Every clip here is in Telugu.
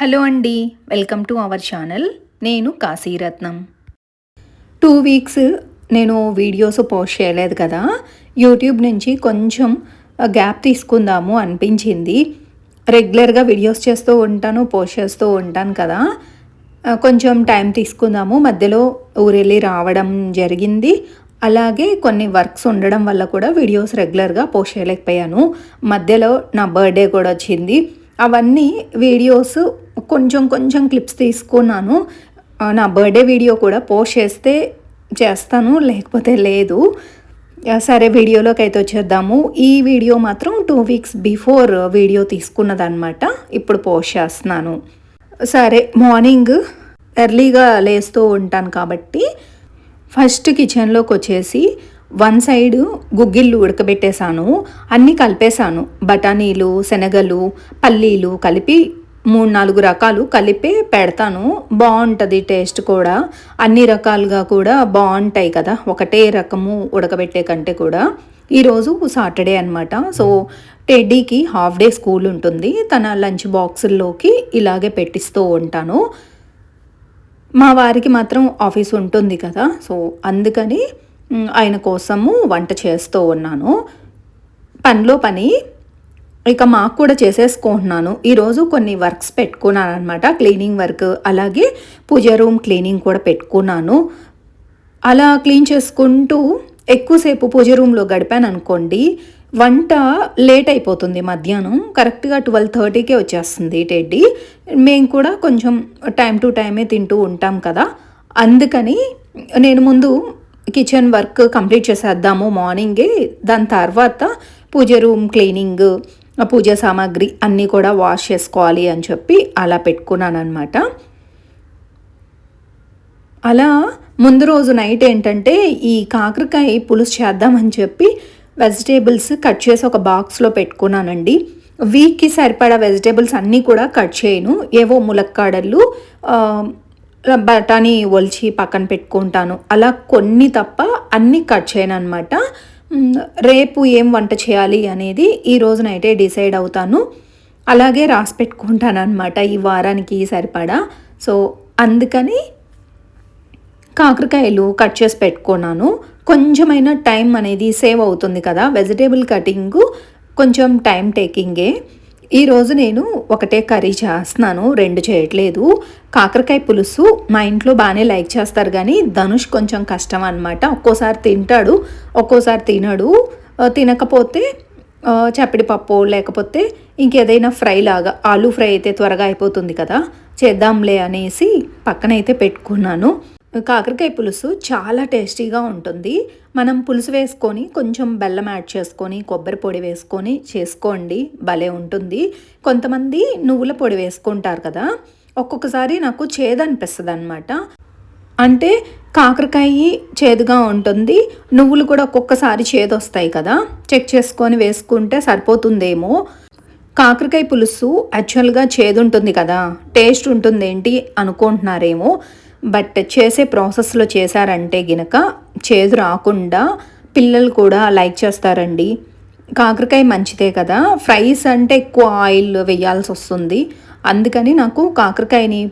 హలో అండి వెల్కమ్ టు అవర్ ఛానల్. నేను కాశీరత్నం. టూ వీక్స్ నేను వీడియోస్ పోస్ట్ చేయలేదు కదా యూట్యూబ్ నుంచి కొంచెం గ్యాప్ తీసుకుందాము అనిపించింది. రెగ్యులర్గా వీడియోస్ చేస్తూ ఉంటాను పోస్ట్ చేస్తూ ఉంటాను కదా. కొంచెం టైం తీసుకుందాము మధ్యలో ఊరెళ్ళి రావడం జరిగింది. అలాగే కొన్ని వర్క్స్ ఉండడం వల్ల కూడా వీడియోస్ రెగ్యులర్గా పోస్ట్ చేయలేకపోయాను. మధ్యలో నా బర్త్డే కూడా వచ్చింది. అవన్నీ వీడియోస్ కొంచెం కొంచెం క్లిప్స్ తీసుకున్నాను. నా బర్త్డే వీడియో కూడా పోస్ట్ చేస్తే చేస్తాను లేకపోతే లేదు. సరే వీడియోలోకి అయితే వచ్చేద్దాము. ఈ వీడియో మాత్రం టూ వీక్స్ బిఫోర్ వీడియో తీసుకున్నదనమాట ఇప్పుడు పోస్ట్ చేస్తున్నాను. సరే మార్నింగ్ ఎర్లీగా లేస్తూ ఉంటాను కాబట్టి ఫస్ట్ కిచెన్లోకి వచ్చేసి వన్ సైడ్ గుగ్గిళ్ళు ఉడకబెట్టేశాను. అన్నీ కలిపేశాను. బఠానీలు శనగలు పల్లీలు కలిపి మూడు నాలుగు రకాలు కలిపి పెడతాను. బాగుంటుంది టేస్ట్ కూడా. అన్ని రకాలుగా కూడా బాగుంటాయి కదా. ఒకటే రకము ఉడకబెట్టే కంటే కూడా. ఈరోజు సాటర్డే అనమాట సో టెడ్డీకి హాఫ్ డే స్కూల్ ఉంటుంది. తన లంచ్ బాక్సుల్లోకి ఇలాగే పెట్టిస్తూ ఉంటాను. మా వారికి మాత్రం ఆఫీస్ ఉంటుంది కదా. సో అందుకని ఆయన కోసము వంట చేస్తూ ఉన్నాను. పనిలో పని ఇక మాకు కూడా చేసేసుకుంటున్నాను. ఈరోజు కొన్ని వర్క్స్ పెట్టుకున్నాను అనమాట క్లీనింగ్ వర్క్ అలాగే పూజ రూమ్ క్లీనింగ్ కూడా పెట్టుకున్నాను. అలా క్లీన్ చేసుకుంటూ ఎక్కువసేపు పూజ రూమ్లో గడిపాను అనుకోండి వంట లేట్ అయిపోతుంది మధ్యాహ్నం. కరెక్ట్గా ట్వెల్వ్ థర్టీకే వచ్చేస్తుంది టెడ్డీ. మేము కూడా కొంచెం టైం టు టైమే తింటూ ఉంటాం కదా. అందుకని నేను ముందు కిచెన్ వర్క్ కంప్లీట్ చేసేద్దాము మార్నింగే. దాని తర్వాత పూజ రూమ్ క్లీనింగ్ పూజ సామాగ్రి అన్నీ కూడా వాష్ చేసుకోవాలి అని చెప్పి అలా పెట్టుకున్నాను అనమాట అలా ముందు రోజు నైట్ ఏంటంటే ఈ కాకరకాయ పులుసు చేద్దామని చెప్పి వెజిటేబుల్స్ కట్ చేసి ఒక బాక్స్లో పెట్టుకున్నానండి. వీక్కి సరిపడా వెజిటేబుల్స్ అన్నీ కూడా కట్ చేయను. ఏవో ములక్కాడలు బఠానీ ఒలిచి పక్కన పెట్టుకుంటాను. అలా కొన్ని తప్ప అన్నీ కట్ చేయను అనమాట రేపు ఏం వంట చేయాలి అనేది ఈ రోజునైతే డిసైడ్ అవుతాను. అలాగే రాసి పెట్టుకుంటాను అనమాట ఈ వారానికి సరిపడా. సో అందుకని కాకరకాయలు కట్ చేసి పెట్టుకున్నాను. కొంచెమైనా టైం అనేది సేవ్ అవుతుంది కదా. వెజిటేబుల్ కటింగ్ కొంచెం టైం టేకింగే. ఈరోజు నేను ఒకటే కర్రీ చేస్తున్నాను రెండు చేయట్లేదు. కాకరకాయ పులుసు మా ఇంట్లో బాగానే లైక్ చేస్తారు కానీ ధనుష్ కొంచెం కష్టం అనమాట ఒక్కోసారి తింటాడు ఒక్కోసారి తినడు. తినకపోతే చప్పిడి పప్పు లేకపోతే ఇంకేదైనా ఫ్రై లాగా ఆలూ ఫ్రై అయితే త్వరగా అయిపోతుంది కదా చేద్దాంలే అనేసి పక్కనైతే పెట్టుకున్నాను. కాకరకాయ పులుసు చాలా టేస్టీగా ఉంటుంది. మనం పులుసు వేసుకొని కొంచెం బెల్లం యాడ్ చేసుకొని కొబ్బరి పొడి వేసుకొని చేసుకోండి. భలే ఉంటుంది. కొంతమంది నువ్వుల పొడి వేసుకుంటారు కదా ఒక్కొక్కసారి నాకు చేదనిపిస్తుంది అనమాట అంటే కాకరకాయ చేదుగా ఉంటుంది. నువ్వులు కూడా ఒక్కొక్కసారి చేదు వస్తాయి కదా చెక్ చేసుకొని వేసుకుంటే సరిపోతుందేమో. కాకరకాయ పులుసు యాక్చువల్గా చేదు ఉంటుంది కదా టేస్ట్ ఉంటుంది ఏంటి అనుకుంటున్నారేమో. బట్ చేసే ప్రాసెస్లో చేశారంటే గినక చేదు రాకుండా పిల్లలు కూడా లైక్ చేస్తారండి. కాకరకాయ మంచిదే కదా. ఫ్రైస్ అంటే ఎక్కువ ఆయిల్ వేయాల్సి వస్తుంది. అందుకని నాకు కాకరకాయని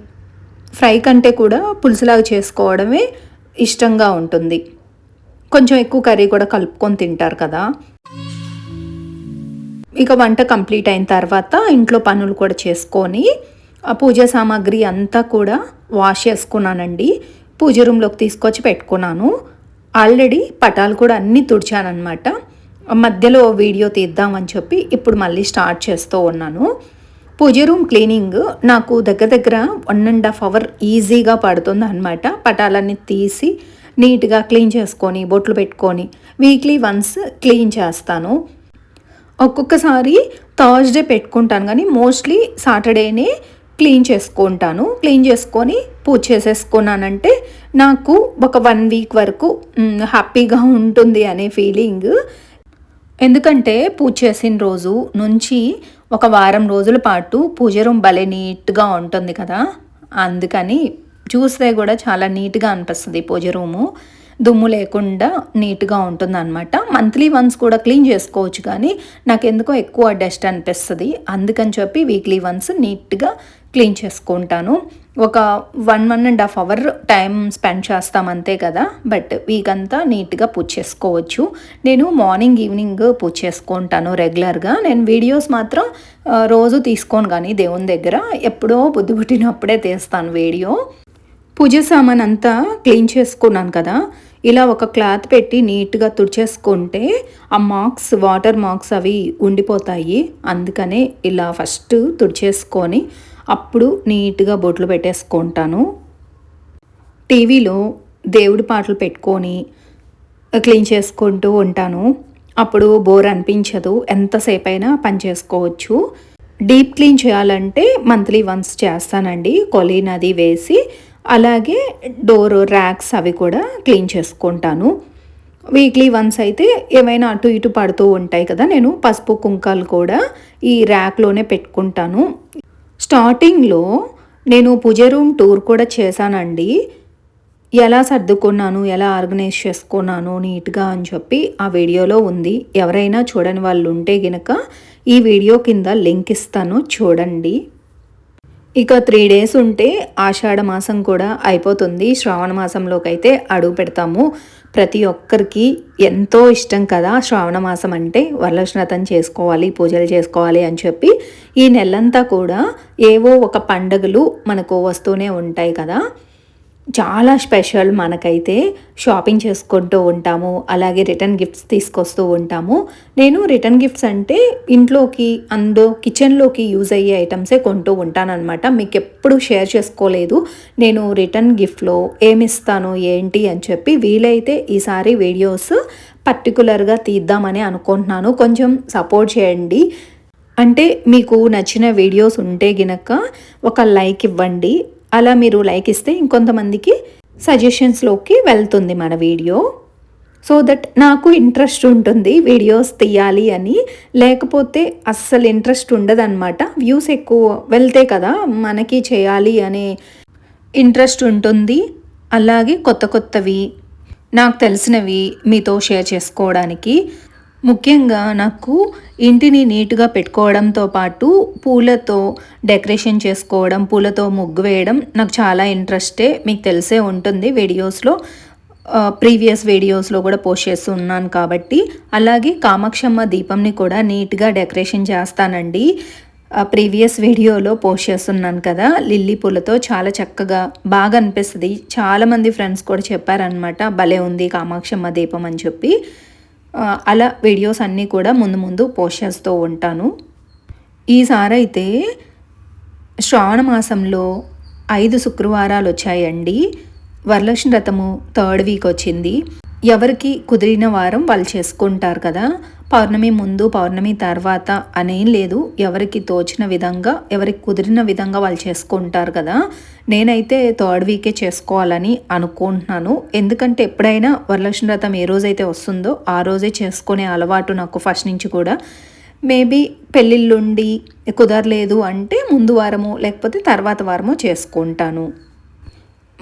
ఫ్రై కంటే కూడా పులుసులాగా చేసుకోవడమే ఇష్టంగా ఉంటుంది. కొంచెం ఎక్కువ కర్రీ కూడా కలుపుకొని తింటారు కదా. ఇక వంట కంప్లీట్ అయిన తర్వాత ఇంట్లో పనులు కూడా చేసుకొని ఆ పూజ సామాగ్రి అంతా కూడా వాష్ చేసుకున్నానండి. పూజ రూమ్లోకి తీసుకొచ్చి పెట్టుకున్నాను. ఆల్రెడీ పటాలు కూడా అన్నీ తుడిచానమాట మధ్యలో వీడియో తీద్దామని చెప్పి ఇప్పుడు మళ్ళీ స్టార్ట్ చేస్తూ ఉన్నాను. పూజ రూమ్ క్లీనింగ్ నాకు దగ్గర దగ్గర వన్ అండ్ హాఫ్ అవర్ ఈజీగా పడుతుంది అనమాట పటాలన్నీ తీసి నీట్గా క్లీన్ చేసుకొని బొట్లు పెట్టుకొని వీక్లీ వన్స్ క్లీన్ చేస్తాను. ఒక్కొక్కసారి థర్స్డే పెట్టుకుంటాను కానీ మోస్ట్లీ సాటర్డేనే క్లీన్ చేసుకుంటాను. క్లీన్ చేసుకొని పూజ చేసేసుకున్నానంటే నాకు ఒక వన్ వీక్ వరకు హ్యాపీగా ఉంటుంది అనే ఫీలింగ్. ఎందుకంటే పూజ చేసిన రోజు నుంచి ఒక వారం రోజుల పాటు పూజ రూమ్ భలే నీట్గా ఉంటుంది కదా. అందుకని చూస్తే కూడా చాలా నీట్గా అనిపిస్తుంది పూజ రూము. దుమ్ము లేకుండా నీట్గా ఉంటుందన్నమాట. మంత్లీ వన్స్ కూడా క్లీన్ చేసుకోవచ్చు కానీ నాకు ఎందుకో ఎక్కువ డస్ట్ అనిపిస్తుంది. అందుకని చెప్పి వీక్లీ వన్స్ నీట్గా క్లీన్ చేసుకుంటాను. ఒక one one and half hour time spend చేస్తాం అంతే కదా. బట్ వీక్ అంతా నీట్గా పూజ చేసుకోవచ్చు. నేను మార్నింగ్ ఈవినింగ్ పూజ చేసుకుంటాను రెగ్యులర్గా. నేను వీడియోస్ మాత్రం రోజు తీసుకోను కానీ దేవుని దగ్గర. ఎప్పుడో బుద్ధి పుట్టినప్పుడే తీస్తాను వీడియో. పూజ సామాన్ అంతా క్లీన్ చేసుకున్నాను కదా. ఇలా ఒక క్లాత్ పెట్టి నీట్గా తుడిచేసుకుంటే ఆ మార్క్స్ వాటర్ మార్క్స్ అవి ఉండిపోతాయి. అందుకనే ఇలా ఫస్ట్ తుడిచేసుకొని అప్పుడు నీట్గా బొట్లు పెట్టేసుకుంటాను. టీవీలో దేవుడి పాటలు పెట్టుకొని క్లీన్ చేసుకుంటూ ఉంటాను. అప్పుడు బోర్ అనిపించదు. ఎంతసేపు అయినా పని చేసుకోవచ్చు. డీప్ క్లీన్ చేయాలంటే మంత్లీ వన్స్ చేస్తానండి. కొలీన్ అది వేసి అలాగే డోర్ ర్యాక్స్ అవి కూడా క్లీన్ చేసుకుంటాను. వీక్లీ వన్స్ అయితే ఏమైనా అటు ఇటు పడుతూ ఉంటాయి కదా నేను పసుపు కుంకాలు కూడా ఈ ర్యాక్లోనే పెట్టుకుంటాను. స్టార్టింగ్లో నేను పూజ రూమ్ టూర్ కూడా చేశానండి. ఎలా సర్దుకున్నాను ఎలా ఆర్గనైజ్ చేసుకున్నాను నీట్గా అని చెప్పి ఆ వీడియోలో ఉంది. ఎవరైనా చూడని వాళ్ళు ఉంటే గనక ఈ వీడియో కింద లింక్ ఇస్తాను చూడండి. ఇక త్రీ డేస్ ఉంటే ఆషాఢ మాసం కూడా అయిపోతుంది. శ్రావణ మాసంలోకి అయితే అడుగు పెడతాము. ప్రతి ఒక్కరికి ఎంతో ఇష్టం కదా శ్రావణ మాసం అంటే. వరలక్ష్మతం చేసుకోవాలి పూజలు చేసుకోవాలి అని చెప్పి ఈ నెలంతా కూడా ఏవో ఒక పండగలు మనకు వస్తూనే ఉంటాయి కదా. చాలా స్పెషల్ మనకైతే షాపింగ్ చేసుకుంటూ ఉంటాము అలాగే రిటర్న్ గిఫ్ట్స్ తీసుకొస్తూ ఉంటాము. నేను రిటర్న్ గిఫ్ట్స్ అంటే ఇంట్లోకి అందో కిచెన్లోకి యూజ్ అయ్యే ఐటమ్సే కొంటూ ఉంటానన్నమాట. మీకు ఎప్పుడు షేర్ చేసుకోలేదు. నేను రిటర్న్ గిఫ్ట్లో ఏమిస్తాను ఏంటి అని చెప్పి వీలైతే ఈసారి వీడియోస్ పర్టికులర్గా తీద్దామని అనుకుంటున్నాను. కొంచెం సపోర్ట్ చేయండి. అంటే మీకు నచ్చిన వీడియోస్ ఉంటే గినక ఒక లైక్ ఇవ్వండి. అలా మీరు లైక్ ఇస్తే ఇంకొంతమందికి సజెషన్స్లోకి వెళ్తుంది మన వీడియో. సో దట్ నాకు ఇంట్రెస్ట్ ఉంటుంది వీడియోస్ తీయాలి అని. లేకపోతే అస్సలు ఇంట్రెస్ట్ ఉండదన్నమాట. వ్యూస్ ఎక్కువ వెళ్తే కదా మనకి చేయాలి అనే ఇంట్రెస్ట్ ఉంటుంది. అలాగే కొత్త కొత్తవి నాకు తెలిసినవి మీతో షేర్ చేసుకోవడానికి. ముఖ్యంగా నాకు ఇంటిని నీట్గా పెట్టుకోవడంతో పాటు పూలతో డెకరేషన్ చేసుకోవడం పూలతో ముగ్గు వేయడం నాకు చాలా ఇంట్రెస్టే. మీకు తెలిసే ఉంటుంది. వీడియోస్లో ప్రీవియస్ వీడియోస్లో కూడా పోస్ట్ చేస్తున్నాను కాబట్టి. అలాగే కామాక్షమ్మ దీపంని కూడా నీట్గా డెకరేషన్ చేస్తానండి. ప్రీవియస్ వీడియోలో పోస్ట్ చేస్తున్నాను కదా. లిల్లీ పూలతో చాలా చక్కగా బాగా అనిపిస్తుంది. చాలామంది ఫ్రెండ్స్ కూడా చెప్పారనమాట భలే ఉంది కామాక్షమ్మ దీపం అని చెప్పి. అలా వీడియోస్ అన్నీ కూడా ముందు ముందు పోస్ట్ చేస్తూ ఉంటాను. ఈసారి అయితే శ్రావణ మాసంలో ఐదు శుక్రవారాలు వచ్చాయండి. వరలక్ష్మి రథము థర్డ్ వీక్ వచ్చింది. ఎవరికి కుదిరిన వారం వాళ్ళు చేసుకుంటారు కదా. పౌర్ణమి ముందు పౌర్ణమి తర్వాత అనేం లేదు. ఎవరికి తోచిన విధంగా ఎవరికి కుదిరిన విధంగా వాళ్ళు చేసుకుంటారు కదా. నేనైతే థర్డ్ వీకే చేసుకోవాలని అనుకుంటున్నాను. ఎందుకంటే ఎప్పుడైనా వరలక్ష్మి వ్రతం ఏ రోజైతే వస్తుందో ఆ రోజే చేసుకునే అలవాటు నాకు ఫస్ట్ నుంచి కూడా. మేబీ పెళ్ళిళ్ళుండి కుదరలేదు అంటే ముందు వారము లేకపోతే తర్వాత వారము చేసుకుంటాను.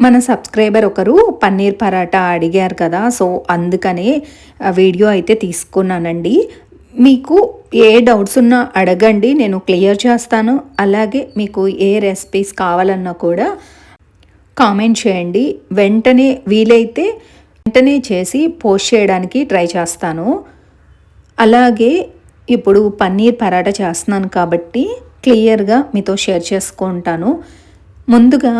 మన సబ్స్క్రైబర్ ఒకరు పన్నీర్ పరాటా అడిగారు కదా సో అందుకనే వీడియో అయితే తీసుకున్నానండి. మీకు ఏ డౌట్స్ ఉన్నా అడగండి నేను క్లియర్ చేస్తాను. అలాగే మీకు ఏ రెసిపీస్ కావాలన్నా కూడా కామెంట్ చేయండి. వెంటనే వీలైతే వెంటనే చేసి పోస్ట్ చేయడానికి ట్రై చేస్తాను. అలాగే ఇప్పుడు పన్నీర్ పరాటా చేస్తున్నాను కాబట్టి క్లియర్గా మీతో షేర్ చేసుకుంటాను. ముందుగా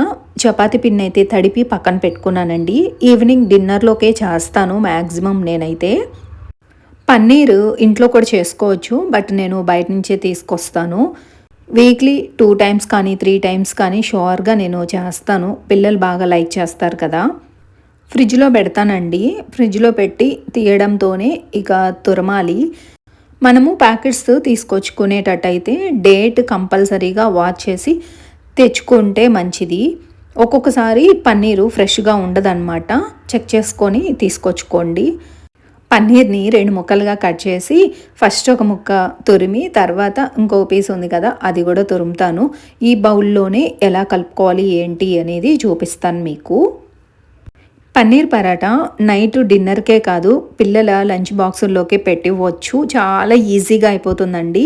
చపాతి పిన్ అయితే తడిపి పక్కన పెట్టుకున్నానండి. ఈవినింగ్ డిన్నర్లోకే చేస్తాను మ్యాక్సిమం నేనైతే. పన్నీర్ ఇంట్లో కూడా చేసుకోవచ్చు బట్ నేను బయట నుంచే తీసుకొస్తాను. వీక్లీ టూ టైమ్స్ కానీ త్రీ టైమ్స్ కానీ షోర్గా నేను చేస్తాను. పిల్లలు బాగా లైక్ చేస్తారు కదా. ఫ్రిడ్జ్లో పెడతానండి. ఫ్రిడ్జ్లో పెట్టి తీయడంతోనే ఇక తురమాలి. మనము ప్యాకెట్స్ తీసుకొచ్చుకునేటట్టయితే డేట్ కంపల్సరీగా వాచ్ చేసి తెచ్చుకుంటే మంచిది. ఒక్కొక్కసారి పన్నీరు ఫ్రెష్గా ఉండదన్నమాట. చెక్ చేసుకొని తీసుకొచ్చుకోండి. పన్నీర్ని రెండు ముక్కలుగా కట్ చేసి ఫస్ట్ ఒక ముక్క తురిమి తర్వాత ఇంకో పీస్ ఉంది కదా అది కూడా తురుముతాను. ఈ బౌల్లోనే ఎలా కలుపుకోవాలి ఏంటి అనేది చూపిస్తాను మీకు. పన్నీర్ పరాటా నైట్ డిన్నర్కే కాదు పిల్లల లంచ్ బాక్సుల్లోకి పెట్టివ్వచ్చు. చాలా ఈజీగా అయిపోతుందండి.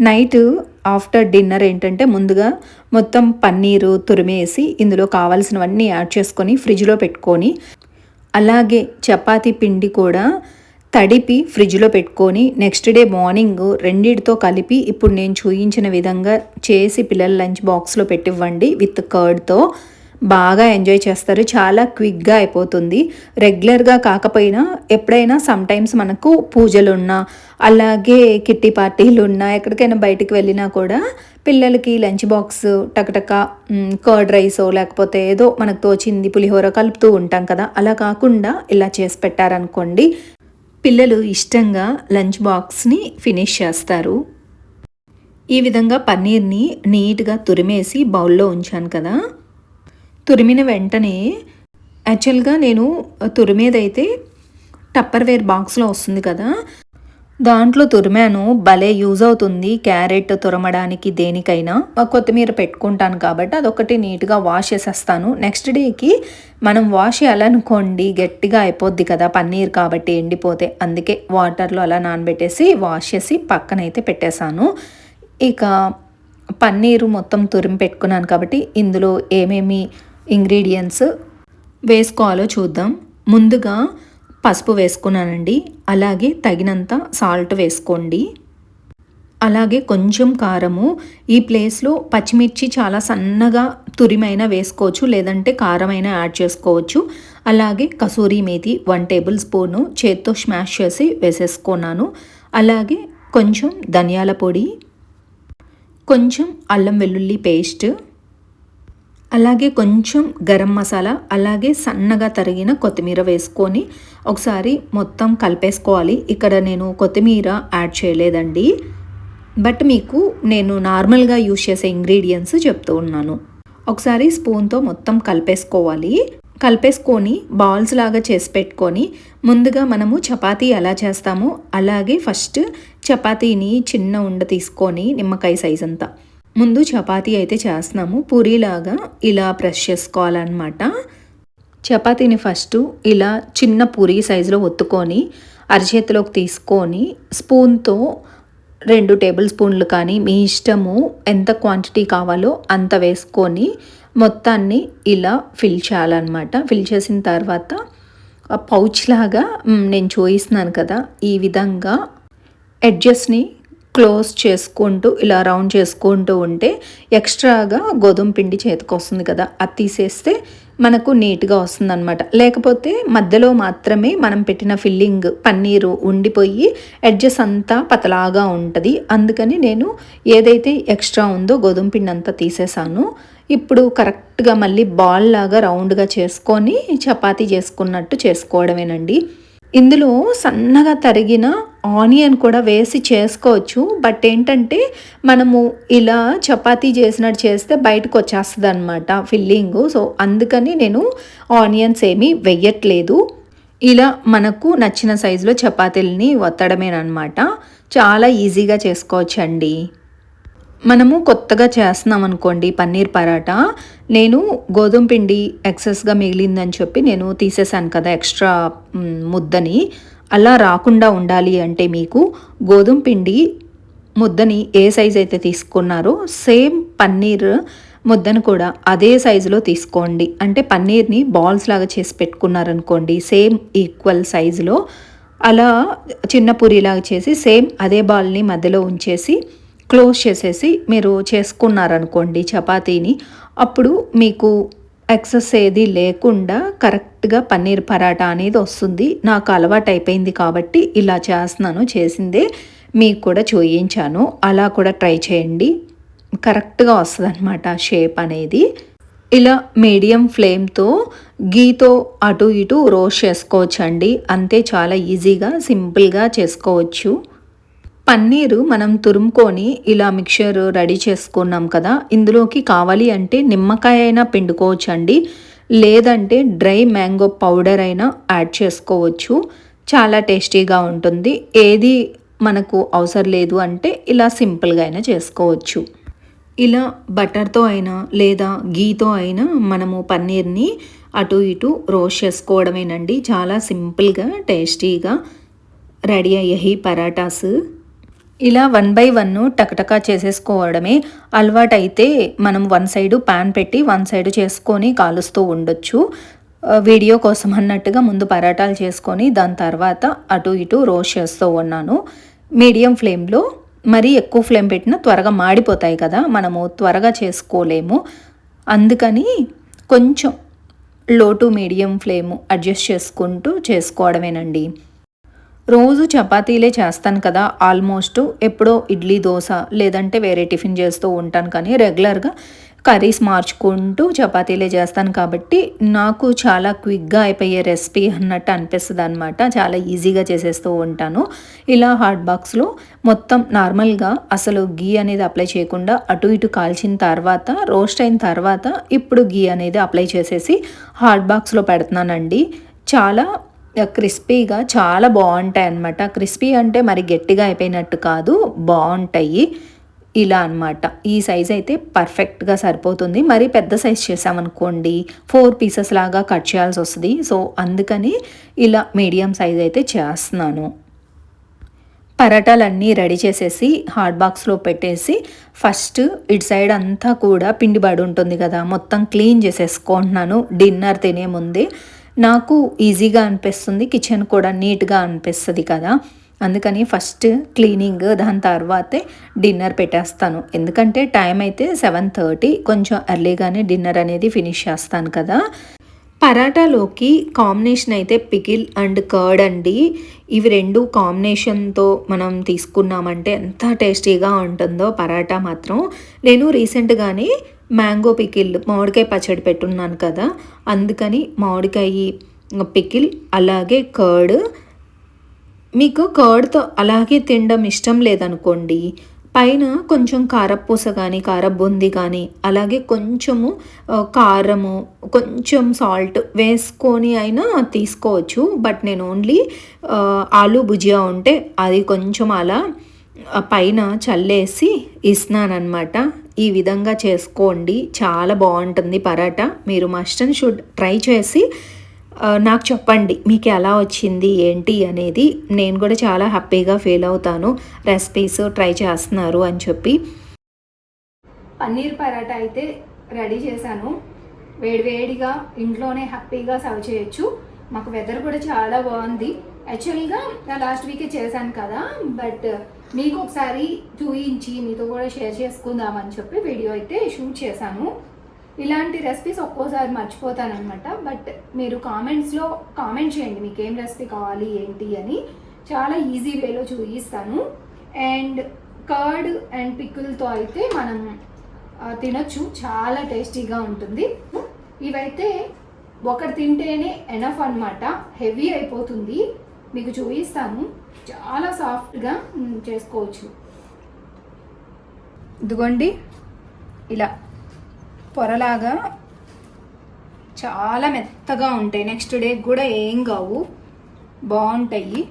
నైట్ ఆఫ్టర్ డిన్నర్ ఏంటంటే ముందుగా మొత్తం పన్నీరు తురిమేసి ఇందులో కావాల్సినవన్నీ యాడ్ చేసుకొని ఫ్రిడ్జ్లో పెట్టుకొని అలాగే చపాతీ పిండి కూడా తడిపి ఫ్రిడ్జ్లో పెట్టుకొని నెక్స్ట్ డే మార్నింగ్ రెండిటితో కలిపి ఇప్పుడు నేను చూయించిన విధంగా చేసి పిల్లల లంచ్ బాక్స్లో పెట్టివ్వండి విత్ కర్డ్తో. బాగా ఎంజాయ్ చేస్తారు. చాలా క్విక్గా అయిపోతుంది. రెగ్యులర్గా కాకపోయినా ఎప్పుడైనా సమ్టైమ్స్ మనకు పూజలున్నా అలాగే కిట్టి పార్టీలు ఉన్నా ఎక్కడికైనా బయటికి వెళ్ళినా కూడా పిల్లలకి లంచ్ బాక్స్ టకటక కర్డ్ రైసో లేకపోతే ఏదో మనకు తోచింది పులిహోర కలుపుతూ ఉంటాం కదా. అలా కాకుండా ఇలా చేసి పెట్టారనుకోండి పిల్లలు ఇష్టంగా లంచ్ బాక్స్ని ఫినిష్ చేస్తారు. ఈ విధంగా పన్నీర్ని నీట్గా తురిమేసి బౌల్లో ఉంచాను కదా. తురిమిన వెంటనే యాక్చువల్గా నేను తురిమేదైతే టప్పర్వేర్ బాక్స్లో వస్తుంది కదా దాంట్లో తురిమాను. భలే యూజ్ అవుతుంది క్యారెట్ తురమడానికి దేనికైనా. కొత్తిమీర పెట్టుకుంటాను కాబట్టి అదొకటి నీట్గా వాష్ చేసేస్తాను. నెక్స్ట్ డేకి మనం వాష్ చేయాలనుకోండి గట్టిగా అయిపోద్ది కదా పన్నీర్ కాబట్టి ఎండిపోతే. అందుకే వాటర్లో అలా నానబెట్టేసి వాష్ చేసి పక్కనైతే పెట్టేశాను. ఇక పన్నీరు మొత్తం తురిమి పెట్టుకున్నాను కాబట్టి ఇందులో ఏమేమి ఇంగ్రీడియంట్స్ వేసుకోవాలో చూద్దాం. ముందుగా పసుపు వేసుకున్నానండి. అలాగే తగినంత సాల్ట్ వేసుకోండి. అలాగే కొంచెం కారము. ఈ ప్లేస్లో పచ్చిమిర్చి చాలా సన్నగా తురిమైనా వేసుకోవచ్చు. లేదంటే కారమైనా యాడ్ చేసుకోవచ్చు. అలాగే kasuri methi one table spoon చేత్తో స్మాష్ చేసి వేసేసుకున్నాను. అలాగే కొంచెం ధనియాల పొడి కొంచెం అల్లం వెల్లుల్లి పేస్ట్ అలాగే కొంచెం గరం మసాలా అలాగే సన్నగా తరిగిన కొత్తిమీర వేసుకొని ఒకసారి మొత్తం కలిపేసుకోవాలి. ఇక్కడ నేను కొత్తిమీర యాడ్ చేయలేదండి. బట్ మీకు నేను నార్మల్గా యూజ్ చేసే ఇంగ్రీడియంట్స్ చెప్తూ ఉన్నాను. ఒకసారి స్పూన్తో మొత్తం కలిపేసుకోవాలి. కలిపేసుకొని బాల్స్ లాగా చేసి పెట్టుకొని ముందుగా మనము చపాతీ ఎలా చేస్తామో అలాగే ఫస్ట్ చపాతీని చిన్న ఉండ తీసుకొని నిమ్మకాయ సైజ్ అంతా ముందు చపాతీ అయితే చేస్తున్నాము. పూరీలాగా ఇలా ప్రెస్ చేసుకోవాలన్నమాట. చపాతీని ఫస్ట్ ఇలా చిన్న పూరీ సైజులో ఒత్తుకొని అరచేతిలోకి తీసుకొని స్పూన్తో రెండు టేబుల్ స్పూన్లు కానీ మీ ఇష్టము ఎంత క్వాంటిటీ కావాలో అంత వేసుకొని మొత్తాన్ని ఇలా ఫిల్ చేయాలన్నమాట. ఫిల్ చేసిన తర్వాత పౌచ్ లాగా నేను చూపిస్తున్నాను కదా ఈ విధంగా ఎడ్జస్ట్ని క్లోజ్ చేసుకుంటూ ఇలా రౌండ్ చేసుకుంటూ ఉంటే ఎక్స్ట్రాగా గోధుమ పిండి చేతికి వస్తుంది కదా అది తీసేస్తే మనకు నీట్గా వస్తుంది అనమాట లేకపోతే మధ్యలో మాత్రమే మనం పెట్టిన ఫిల్లింగ్ పన్నీరు ఉండిపోయి ఎడ్జెస్ అంతా పతలాగా ఉంటుంది. అందుకని నేను ఏదైతే ఎక్స్ట్రా ఉందో గోధుమ పిండి అంతా తీసేసాను. ఇప్పుడు కరెక్ట్గా మళ్ళీ బాల్ లాగా రౌండ్గా చేసుకొని చపాతీ చేసుకున్నట్టు చేసుకోవడమేనండి. ఇందులో సన్నగా తరిగిన ఆనియన్ కూడా వేసి చేసుకోవచ్చు. బట్ ఏంటంటే మనము ఇలా చపాతీ చేసినట్టు చేస్తే బయటకు వచ్చేస్తుంది అనమాట ఫిల్లింగ్. సో అందుకని నేను ఆనియన్స్ ఏమీ వెయ్యట్లేదు ఇలా మనకు నచ్చిన సైజులో చపాతీలని వత్తడమేనమాట చాలా ఈజీగా చేసుకోవచ్చండి. మనము కొత్తగా చేస్తున్నాం అనుకోండి పన్నీర్ పరాటా. నేను గోధుమ పిండి ఎక్సెస్గా మిగిలిందని చెప్పి నేను తీసేసాను కదా ఎక్స్ట్రా ముద్దని. అలా రాకుండా ఉండాలి అంటే మీకు గోధుమ పిండి ముద్దని ఏ సైజ్ అయితే తీసుకున్నారో సేమ్ పన్నీర్ ముద్దను కూడా అదే సైజులో తీసుకోండి. అంటే పన్నీర్ని బాల్స్ లాగా చేసి పెట్టుకున్నారనుకోండి సేమ్ ఈక్వల్ సైజులో అలా చిన్న పూరిలాగా చేసి సేమ్ అదే బాల్ని మధ్యలో ఉంచేసి క్లోజ్ చేసేసి మీరు చేసుకున్నారనుకోండి చపాతీని అప్పుడు మీకు ఎక్సెస్ ఏది లేకుండా కరెక్ట్గా పన్నీర్ పరాటా అనేది వస్తుంది. నాకు అలవాటు అయిపోయింది కాబట్టి ఇలా చేస్తున్నాను చేసిందే మీకు కూడా చూయించాను. అలా కూడా ట్రై చేయండి. కరెక్ట్గా వస్తుంది అనమాట షేప్ అనేది. ఇలా మీడియం ఫ్లేమ్తో గీతో అటు ఇటు రోస్ట్ చేసుకోవచ్చండి. అంతే చాలా ఈజీగా సింపుల్గా చేసుకోవచ్చు. పన్నీరు మనం తురుముకొని ఇలా మిక్చర్ రెడీ చేసుకున్నాం కదా ఇందులోకి కావాలి అంటే నిమ్మకాయ అయినా పిండుకోవచ్చు అండి లేదంటే డ్రై మ్యాంగో పౌడర్ అయినా యాడ్ చేసుకోవచ్చు. చాలా టేస్టీగా ఉంటుంది. ఏది మనకు అవసరం లేదు అంటే ఇలా సింపుల్గా అయినా చేసుకోవచ్చు. ఇలా బటర్తో అయినా లేదా గీతో అయినా మనము పన్నీర్ని అటు ఇటు రోస్ట్ చేసుకోవడమేనండి. చాలా సింపుల్గా టేస్టీగా రెడీ అయ్యాయి పరాటాస్. ఇలా వన్ బై వన్ టకటకా చేసేసుకోవడమే. అలవాటైతే మనం వన్ సైడు ప్యాన్ పెట్టి వన్ సైడ్ చేసుకొని కాలుస్తూ ఉండొచ్చు. వీడియో కోసం అన్నట్టుగా ముందు పరాటాలు చేసుకొని దాని తర్వాత అటు ఇటు రోస్ట్ చేస్తూ ఉన్నాను. మీడియం ఫ్లేమ్లో మరీ ఎక్కువ ఫ్లేమ్ పెట్టినా త్వరగా మాడిపోతాయి కదా మనము త్వరగా చేసుకోలేము. అందుకని కొంచెం లో టు మీడియం ఫ్లేమ్ అడ్జస్ట్ చేసుకుంటూ చేసుకోవడమేనండి. రోజు చపాతీలే చేస్తాను కదా ఆల్మోస్ట్ ఎప్పుడో ఇడ్లీ దోశ లేదంటే వేరే టిఫిన్ చేస్తూ ఉంటాను. కానీ రెగ్యులర్గా కర్రీస్ మార్చుకుంటూ చపాతీలే చేస్తాను కాబట్టి నాకు చాలా క్విక్గా అయిపోయే రెసిపీ అన్నట్టు అనిపిస్తుంది అనమాట చాలా ఈజీగా చేసేస్తూ ఉంటాను. ఇలా హాట్ బాక్స్లో మొత్తం నార్మల్గా అసలు గీ అనేది అప్లై చేయకుండా అటు ఇటు కాల్చిన తర్వాత రోస్ట్ అయిన తర్వాత ఇప్పుడు గీ అనేది అప్లై చేసేసి హాట్ బాక్స్లో పెడుతున్నానండి. చాలా క్రిస్పీగా చాలా బాగుంటాయి అన్నమాట. క్రిస్పీ అంటే మరి గట్టిగా అయిపోయినట్టు కాదు బాగుంటాయి. ఇలా అన్నమాట. ఈ సైజ్ అయితే పర్ఫెక్ట్గా సరిపోతుంది. మరి పెద్ద సైజ్ చేసామనుకోండి ఫోర్ పీసెస్ లాగా కట్ చేయాల్సి వస్తుంది. సో అందుకని ఇలా మీడియం సైజ్ అయితే చేస్తున్నాను. పరాటాలన్నీ రెడీ చేసేసి హాట్ బాక్స్లో పెట్టేసి ఫస్ట్ ఇటు సైడ్ అంతా కూడా పిండి పడి ఉంటుంది కదా మొత్తం క్లీన్ చేసేసుకుంటున్నాను. డిన్నర్ తినే ముందే నాకు ఈజీగా అనిపిస్తుంది కిచెన్ కూడా నీట్గా అనిపిస్తుంది కదా. అందుకని ఫస్ట్ క్లీనింగ్ దాని తర్వాతే డిన్నర్ పెట్టేస్తాను. ఎందుకంటే టైం అయితే సెవెన్ థర్టీ కొంచెం ఎర్లీగానే డిన్నర్ అనేది ఫినిష్ చేస్తాను కదా. పరాటాలోకి కాంబినేషన్ అయితే పికిల్ అండ్ కర్డ్ అండి. ఇవి రెండు కాంబినేషన్తో మనం తీసుకున్నామంటే ఎంత టేస్టీగా ఉంటుందో పరాటా మాత్రం. నేను రీసెంట్గానే మ్యాంగో పికిల్ మామిడికాయ పచ్చడి పెట్టున్నాను కదా అందుకని మామిడికాయ పికిల్ అలాగే కర్డ్. మీకు కర్డ్తో అలాగే తినడం ఇష్టం లేదనుకోండి పైన కొంచెం కారపూస కానీ కారబుంది కానీ అలాగే కొంచెము కారము కొంచెం సాల్ట్ వేసుకొని అయినా తీసుకోవచ్చు. బట్ నేను ఓన్లీ ఆలూ ఆలు భుజియా ఉంటే అది కొంచెం అలా పైన చల్లేసి ఇస్తున్నానమాట ఈ విధంగా చేసుకోండి. చాలా బాగుంటుంది పరాటా. మీరు మస్ట్ అండ్ షుడ్ ట్రై చేసి నాకు చెప్పండి మీకు ఎలా వచ్చింది ఏంటి అనేది. నేను కూడా చాలా హ్యాపీగా ఫీల్ అవుతాను. రెసిపీస్ ట్రై చేస్తున్నారు అని చెప్పి. పన్నీర్ పరాటా అయితే రెడీ చేశాను. వేడివేడిగా ఇంట్లోనే హ్యాపీగా సర్వ్ చేయొచ్చు. మాకు వెదర్ కూడా చాలా బాగుంది. యాక్చువల్గా లాస్ట్ వీకే చేశాను కదా బట్ మీకు ఒకసారి చూయించి మీతో కూడా షేర్ చేసుకుందామని చెప్పి వీడియో అయితే షూట్ చేశాను. ఇలాంటి రెసిపీస్ ఒక్కోసారి మర్చిపోతానమాట బట్ మీరు కామెంట్స్లో కామెంట్ చేయండి మీకు ఏం రెసిపీ కావాలి ఏంటి అని. చాలా ఈజీ వేలో చూపిస్తాను. అండ్ కర్డ్ అండ్ పిక్కులతో అయితే మనం తినొచ్చు. చాలా టేస్టీగా ఉంటుంది. ఇవైతే ఒకటి తింటేనే ఎనఫ్ అనమాట హెవీ అయిపోతుంది. మీకు చూపిస్తాను. చాలా సాఫ్ట్గా చేసుకోవచ్చు. ఇదిగోండి. ఇలా పొరలాగా చాలా మెత్తగా ఉంటాయి. నెక్స్ట్ డే కూడా ఏం కావు. బాగుంటాయి.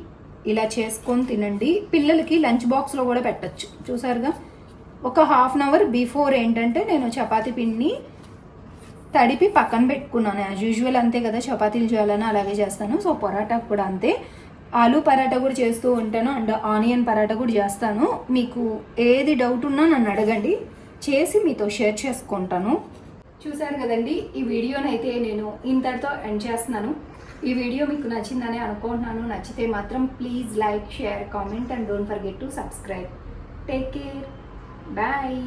ఇలా చేసుకొని తినండి. పిల్లలకి లంచ్ బాక్స్లో కూడా పెట్టచ్చు. చూసారుగా? ఒక హాఫ్ అన్ అవర్ బిఫోర్ ఏంటంటే నేను చపాతీ పిండిని తడిపి పక్కన పెట్టుకున్నాను. యాజ్ యూజువల్ అంతే కదా చపాతీలు చేయాలని అలాగే చేస్తాను. సో పొరాటా కూడా అంతే. ఆలూ పరాటా కూడా చేస్తూ ఉంటాను అండ్ ఆనియన్ పరాటా కూడా చేస్తాను. మీకు ఏది డౌట్ ఉన్నా నన్ను అడగండి. చేసి మీతో షేర్ చేసుకుంటాను. చూశారు కదండి ఈ వీడియోనైతే నేను ఇంతటితో ఎండ్ చేస్తున్నాను. ఈ వీడియో మీకు నచ్చిందని అనుకుంటున్నాను. నచ్చితే మాత్రం please like share comment and don't forget to subscribe take care bye